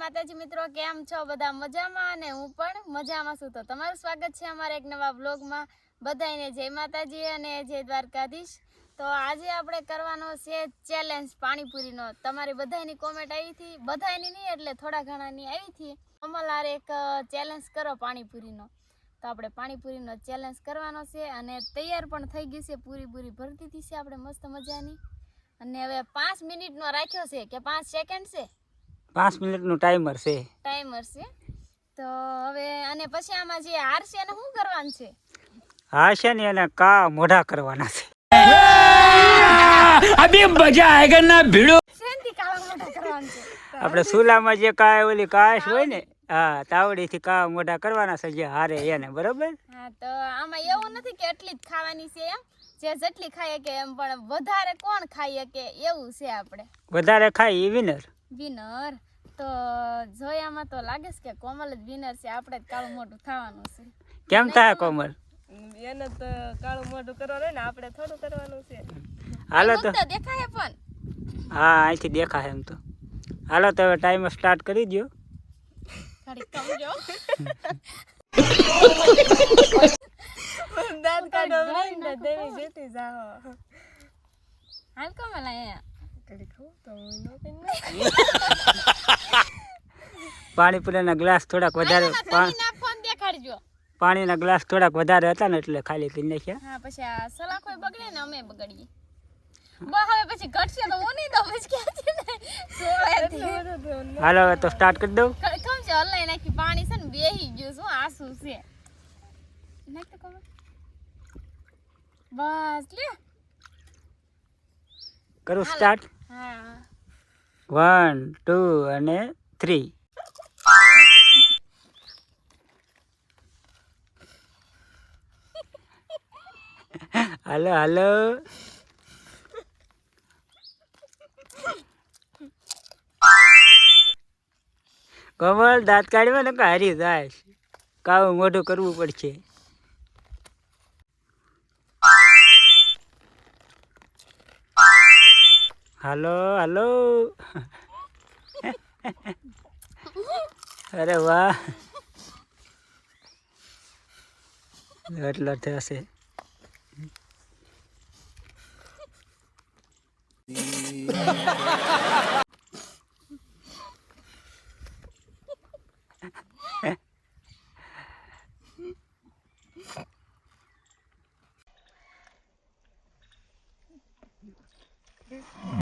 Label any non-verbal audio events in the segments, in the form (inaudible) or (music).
માતાજી મિત્રો, કેમ છો? બધા મજામાં? અને હું પણ મજામાં છું. તો તમારું સ્વાગત છે અમારા એક નવા બ્લોગમાં બધાને જય માતાજી અને જય દ્વારકાધીશ. તો આજે આપણે કરવાનો છે ચેલેન્જ પાણીપુરીનો. તમારી બધાની કોમેન્ટ આવી હતી. બધાની નહીં, એટલે થોડા ઘણાની આવી હતી. અમલાર એક ચેલેન્જ કરો પાણીપુરીનો. તો આપણે પાણીપુરીનો ચેલેન્જ કરવાનો છે અને તૈયાર પણ થઈ ગઈ છે. પૂરી પૂરી ભરતી દીધી છે. આપણે મસ્ત મજાની. અને હવે પાંચ મિનિટનો રાખ્યો છે કે પાંચ સેકન્ડ છે? પાંચ મિનિટનું ટાઈમર છે. ટાઈમર છે. તો હવે અને પછી આમાં જે હાર છે એને શું કરવાનું છે? હાર છે ને એને કા મોઢા કરવાના છે. અબે મજા આયગા ના ભીડો. આપણે સુલામાં જે કાય ઓલી કાશ હોય ને હા તાવડીથી કા મોઢા કરવાના છે જે હારે એને બરોબર? હા તો આમાં એવું નથી કે એટલી જ ખાવાની છે એમ. જે જેટલી ખાઈએ કે એમ પણ વધારે કોણ ખાઈએ કે એવું છે આપણે. વધારે ખાય એ વિનર વિનર તો જોયામાં તો લાગે છે કે કોમલ જ વિનર છે. આપણે જ કાળું મોઢું થવાનું છે. કેમ થાય કોમલ? એને તો કાળું મોઢું કરવાનું ને આપણે થોડું કરવાનું છે. હાલો તો. દેખાય પણ. હા અહીંથી દેખાય એમ તો. હાલો તો હવે ટાઈમ સ્ટાર્ટ કરી દો દાંત કાઢો દેવી જેતી જાઓ. હાલ કોમલ અહીંયા. (laughs) પાણીપુરીના ગ્લાસ થોડાક વધારે પાણીના ગ્લાસ થોડાક વધારે હતા ને એટલે ખાલી પી નાખ્યા. હા પછી આ સલાખો બગડે ને અમે બગડીએ. હવે પછી ઘટશે તો હું નહીં દઉં પછી ક્યાં છે ને? સોળેથી. હાલો હવે તો સ્ટાર્ટ કરી દઉં. ખમ છે હલાઈ નાખી પાણી છે ને બેહી ગયું શું આસુ છે. નાખ તો ખબર. બસ લે કરું સ્ટાર્ટ વન ટુ અને થ્રી હાલો હાલો કમલ દાંત કાઢવા ને હારી જાય. કાવું મોઢું કરવું પડશે. હાલો હાલો. (laughs) અરે વાહ. એટલો થશે (laughs)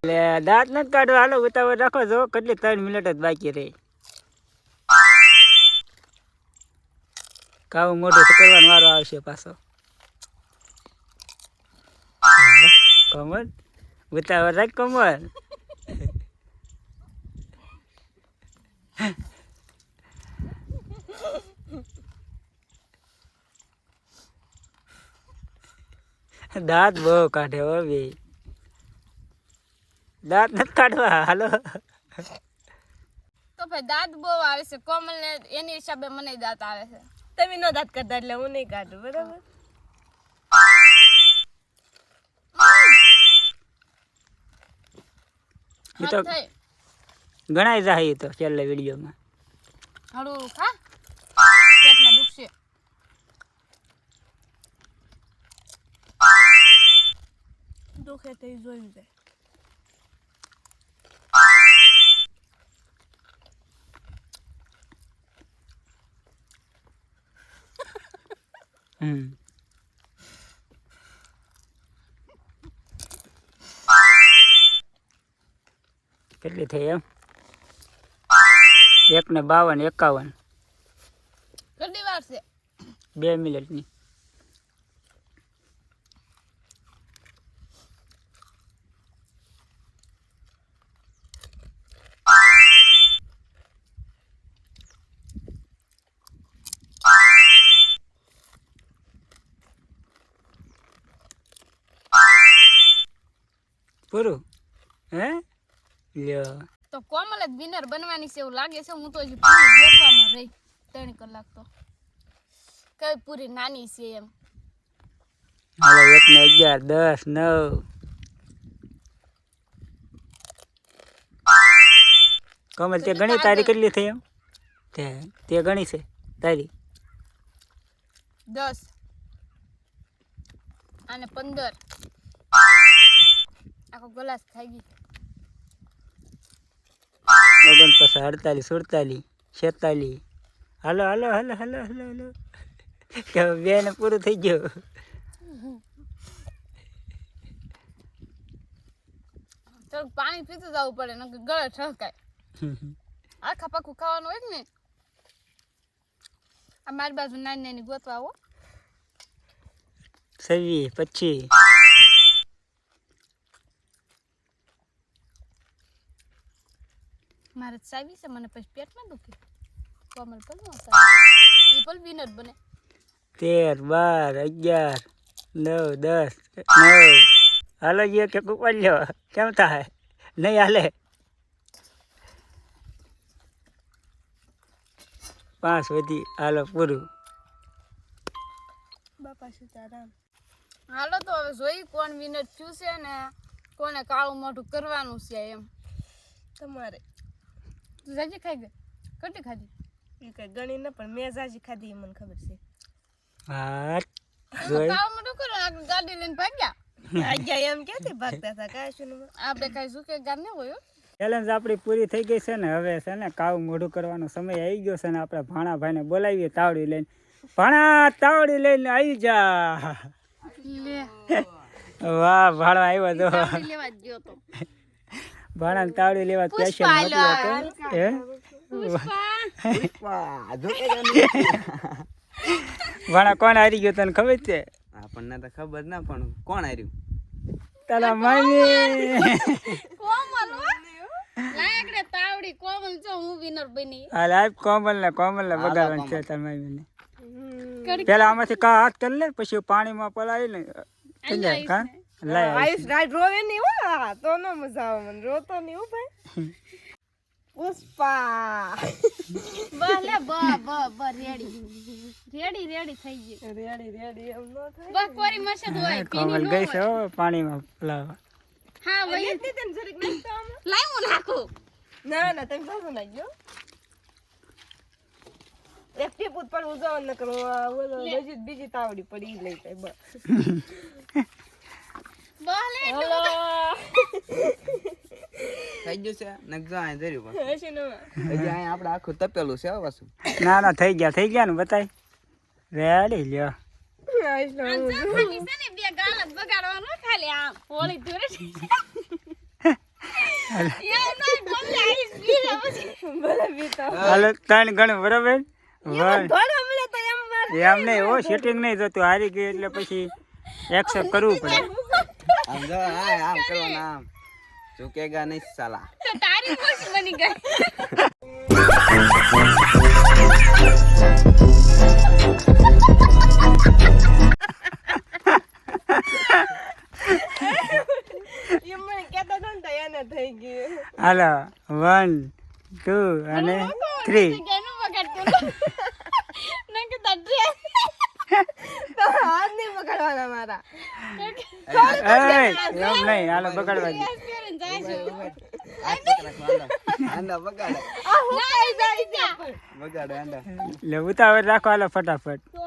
એટલે દાંત નથી કાઢવા. હાલો, ઉતાવળ રાખો જો કેટલી ત્રણ મિનિટ જ બાકી રહી. કાવું મોઢું કરવાનો વારો આવશે પાછો. કમર ઉતાવળ રાખ કમર દાંત બહુ કાઢે હો, બે. દાંત નથી કાઢવા? હાલો. તો ભાઈ દાંત બહુ આવે છે. કોમલ ને એની હિસાબે મને દાંત આવે છે. તમે નો દાંત કરતા એટલે હું નહીં કાઢું બરાબર? એ તો ગણાય જાય તો છેલ્લે વિડીયોમાં. હળવું ખા. પેટમાં દુખશે. દુખે તે ઈ જોયું. કેટલી થઈ એમ? એક ને બાવન એકાવન. કેટલી વાર છે? બે મિનિટની. પૂરું? હે? લ્યો. તો કોમલ જ વિનર બનવાની છે એવું લાગે છે. હું તો હજી પૂરી ગોતવામાં રહી. ત્રણ કલાક તો. કઈ પૂરી નાની છે એમ. હાલો એક ને અગિયાર દસ નવ. કમલ તે ગણી તારી કેટલી થઈ એમ? તે તે ગણી છે તારી દસ. અને પંદર. ગ્લાસ થઈ ગઈ. ઓગણ અડતાલીસ સુડતાલીસ છેતાલીસ. હાલો હાલો હાલો હાલો હાલો હાલો. કે બે ને પૂરું થઈ ગયું. તો પાણી પીતું જવું પડે નકર ગળે ઠળકાય આખા પાખું ખાવાનું હોય ને. આ મારી બાજુ નાની નાની ગોતવા આવો. છવ્વીસ પચીસ. મારે ચાવી છે મને પછી પેટમાં દુખે. કોમલ પણ એ પણ વિનર બને. તેર બાર અગિયાર નવ દસ નવ. હાલો જે કે કુપાલ્યો કેમ થાય? નહીં હાલે. પાંચ વધી. હાલો પૂરું. બાપા સીતારામ. હાલો તો હવે જોઈ કોણ વિનર થયું છે ને કોને કાળું મોઢું કરવાનું છે એમ. તમારે. તું જાજી ખાઈ ગઈ કેટલી ખાધી? એ કઈ ગણી ન પણ મેં જાજી ખાધી એ મને ખબર છે. હા કામ કાળું કરો આગળ ગાડી લઈને ભાગ્યા. ભાગ્યા એમ ક્યાંથી ભાગતા હતા કાંઈ શું આપણે કઈ શું કે ગાર નહીં હોય ચેલેન્જ આપણી પૂરી થઈ ગઈ છે ને હવે છે ને કાવું મોઢું કરવાનો સમય આવી ગયો છે ને આપણે ભાણાભાઈને બોલાવીએ તાવડી લઈને. ભાણા તાવડી લઈને આવી જા. વાહ ભાણો આવ્યો તો. લેવા ગયો તો. ભાણા તાવડી લેવા સ્પેશિયલ હતો હે? ભાણા કોણ હારી ગયો તને ખબર છે? આપણને તો ખબર ના પણ કોણ હાર્યું? તારા મામી. કોમલ હો. તાવડી કોમલ જો હું વિનર બની. હાલ લાઈફ કોમલ ને કોમલ ને બગાડવાનું છે તારા મામી ને પેલા આમાંથી કા હાથ કરી લે પછી પાણીમાં પલાળી ને થઈ જાય કા? આયુષ રાજ રોવે નહીં હો તો ન મજા આવે મને રોતો નહીં હો ભાઈ. પુષ્પા. બ લે બ બ બ રેડી. રેડી રેડી થઈ ગઈ રેડી રેડી એમ નો થાય. બસ કોરી મસદ હોય કોમલ ગઈ છે પાણીમાં પલાળવા હા વઈ એટલી તને જરીક નાખતા આમ? લાઈ હું નાખું? ના ના તમે પાછું નાખજો એક પૂત પણ પડવું જવાનું ન કરો બીજી બીજી તાવડી પડી લઈ જાય બસ. (laughs) હલો થઈ ગયું છે? નકજો અહીં ધર્યું પણ હશે ને હજી અહીં આપણે આખું તપેલું છે હો પાછું. ના ના થઈ ગયા થઈ ગયા ને બતાય. રેડી લ્યો. ત્રણ ગણ બરાબર? એમ નહીં હો સેટિંગ નહીં થતું હારી ગઈ એટલે પછી એક્સેપ્ટ કરવું પડે. આમ જો હા આમ કરવાના આમ. ચૂકેગા નહીં સાલા. તો તારી ખુશ બની ગઈ. હાલો વન ટુ અને થ્રી હાથ નહીં પકડવાના મારા એમ નહીં હાલો એટલે ઉતાવળ રાખો હાલો ફટાફટ. તો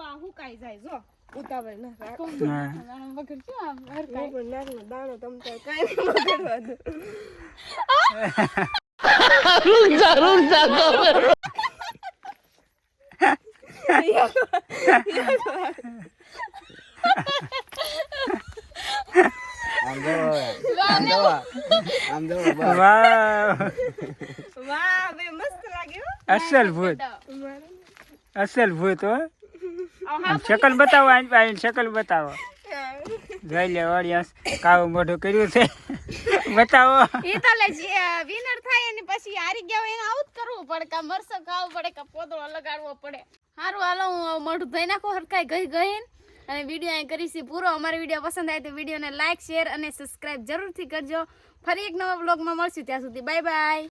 (laughs) (laughs) અસલ ભૂત. અસલ ભૂત, હો. શકલ બતાવો આઈને શકલ બતાવો. જોઈ લે ઓડિયન્સ કાવું મોઢું કર્યું છે. બતાવો. ઈ તો લે વિનર થાય અને પછી હારી ગયા હોય એને જ કરવું પડે, કા મરસો ખાવું પડે, કા પોદળો લગાડવો પડે. સારું હાલો, હું મોઢું ધોઈ નાખો હરખાઈ ગઈ ગઈ અને વીડિયો અહીં કરીશી પૂરો. અમારો વીડિયો પસંદ આવે તો વિડીયોને લાઇક શેર અને સબસ્ક્રાઈબ જરૂરથી કરજો. ફરી એક નવા બ્લોગમાં મળશું ત્યાં સુધી. Bye bye.